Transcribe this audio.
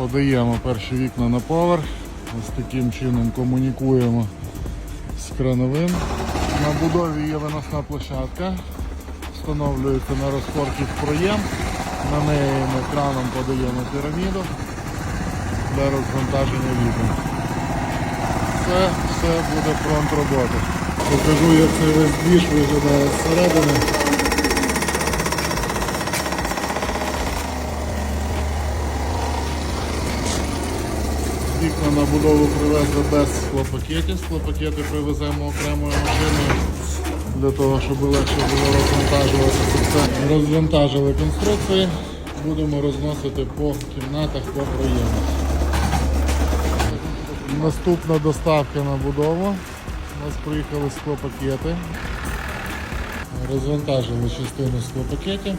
Подаємо перші вікна на поверх. Ось таким чином комунікуємо з крановим. На будові є виносна площадка. Встановлюється на розпорки в проєм. На неї ми краном подаємо піраміду для розвантаження вікон. Це все буде фронт роботи. Покажу, як цей весь двіж виглядає зсередини. Вікна на будову привезли без склопакетів. Склопакети привеземо окремою машиною для того, щоб легше було розвантажувати все. Розвантажили конструкції, будемо розносити по кімнатах, по проємах. Наступна доставка на будову. У нас приїхали склопакети. Розвантажили частину склопакетів.